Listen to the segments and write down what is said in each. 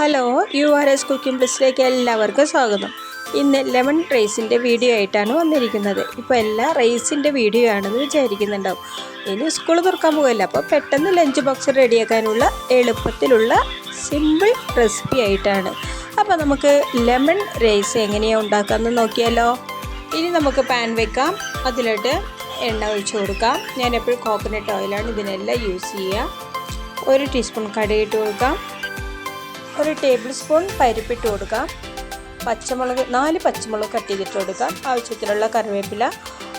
Hello U R S cooking പ്ലസിലേക്ക് എല്ലാവർക്കും സ്വാഗതം. ഇന്ന് ലെമൺ റൈസിന്റെ വീഡിയോ ആയിട്ടാണ് വന്നിരിക്കുന്നത്. ഇപ്പോൾ എല്ലാ റൈസിന്റെ വീഡിയോ ആണെന്ന് വിചാരിക്കുന്നുണ്ടാവും. ഇനി സ്കൂൾ തുറക്കാൻ പോകുമല്ലോ അപ്പോൾ പെട്ടെന്ന് ലഞ്ച് ബോക്സ് റെഡിയാക്കാനുള്ള എളുപ്പത്തിലുള്ള സിമ്പിൾ റെസിപ്പി ആയിട്ടാണ്. അപ്പോൾ നമുക്ക് ലെമൺ റൈസ് എങ്ങനെയാണ് ഉണ്ടാക്കാമെന്ന് നോക്കിയാലോ. ഇനി നമുക്ക് പാൻ വെക്കാം. അതിലോട്ട് എണ്ണ ഒഴിച്ചു കൊടുക്കാം. ഞാൻ എപ്പോഴും കോക്കനട്ട് ഓയിലാണ് ഇതിനെല്ലാം യൂസ് ചെയ്യുക. ഒരു ടീസ്പൂൺ കടുകിട്ട് കൊടുക്കാം. ഒരു ടേബിൾ സ്പൂൺ പരിപ്പിട്ട് കൊടുക്കാം പച്ചമുളക് നാല് പച്ചമുളക് കട്ട് ചെയ്തിട്ട് കൊടുക്കാം ആവശ്യത്തിനുള്ള കറിവേപ്പില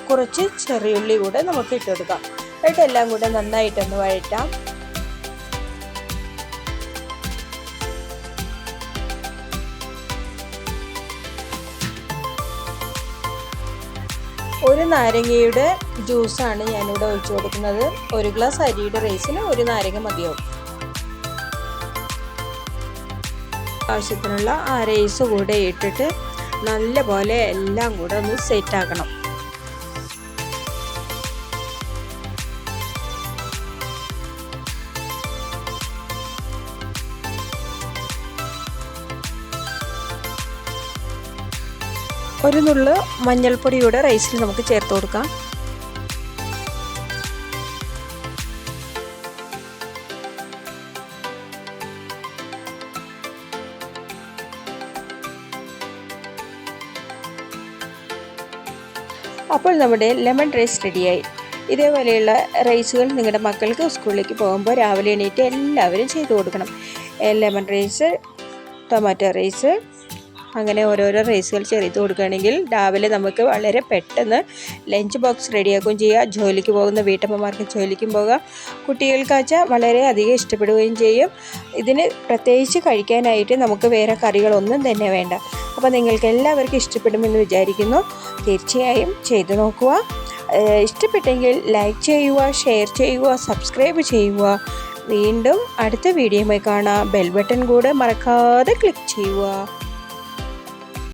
കുറച്ച് ചെറിയുള്ളി കൂടെ നമുക്ക് ഇട്ട് കൊടുക്കാം എന്നിട്ട് എല്ലാം കൂടെ നന്നായിട്ടൊന്ന് വഴറ്റാം. ഒരു നാരങ്ങയുടെ ജ്യൂസാണ് ഞാനിവിടെ ഒഴിച്ചു കൊടുക്കുന്നത്. ഒരു ഗ്ലാസ് അരിയുടെ റൈസിന് ഒരു നാരങ്ങ മതിയാവും. ആവശ്യത്തിനുള്ള ആ റൈസ് കൂടെ ഇട്ടിട്ട് നല്ല പോലെ എല്ലാം കൂടെ ഒന്ന് സെറ്റ് ആക്കണം. ഒരു നുള്ളു മഞ്ഞൾപ്പൊടിയുടെ റൈസിൽ നമുക്ക് ചേർത്ത് കൊടുക്കാം. അപ്പോൾ നമ്മുടെ ലെമൺ റൈസ് റെഡിയായി ഇതേപോലെയുള്ള റൈസുകൾ നിങ്ങളുടെ മക്കൾക്ക് സ്കൂളിലേക്ക് പോകുമ്പോൾ രാവിലെ എണീറ്റ് എല്ലാവരും ചെയ്തു കൊടുക്കണം. ലെമൺ റൈസ് ടൊമാറ്റോ റൈസ് അങ്ങനെ ഓരോരോ റൈസുകൾ ചെറിയത് കൊടുക്കുകയാണെങ്കിൽ രാവിലെ നമുക്ക് വളരെ പെട്ടെന്ന് ലഞ്ച് ബോക്സ് റെഡിയാക്കുകയും ചെയ്യുക. ജോലിക്ക് പോകുന്ന വീട്ടമ്മമാർക്ക് ജോലിക്കും പോകാം. വളരെ അധികം ഇഷ്ടപ്പെടുകയും ചെയ്യും. ഇതിന് പ്രത്യേകിച്ച് കഴിക്കാനായിട്ട് നമുക്ക് വേറെ കറികളൊന്നും തന്നെ വേണ്ട. അപ്പോൾ നിങ്ങൾക്ക് എല്ലാവർക്കും ഇഷ്ടപ്പെടുമെന്ന് വിചാരിക്കുന്നു. തീർച്ചയായും ചെയ്തു നോക്കുക. ഇഷ്ടപ്പെട്ടെങ്കിൽ ലൈക്ക് ചെയ്യുക ഷെയർ ചെയ്യുക സബ്സ്ക്രൈബ് ചെയ്യുക. വീണ്ടും അടുത്ത വീഡിയോയുമായി കാണാം. ബെൽ ബട്ടൺ കൂടെ മറക്കാതെ ക്ലിക്ക് ചെയ്യുക.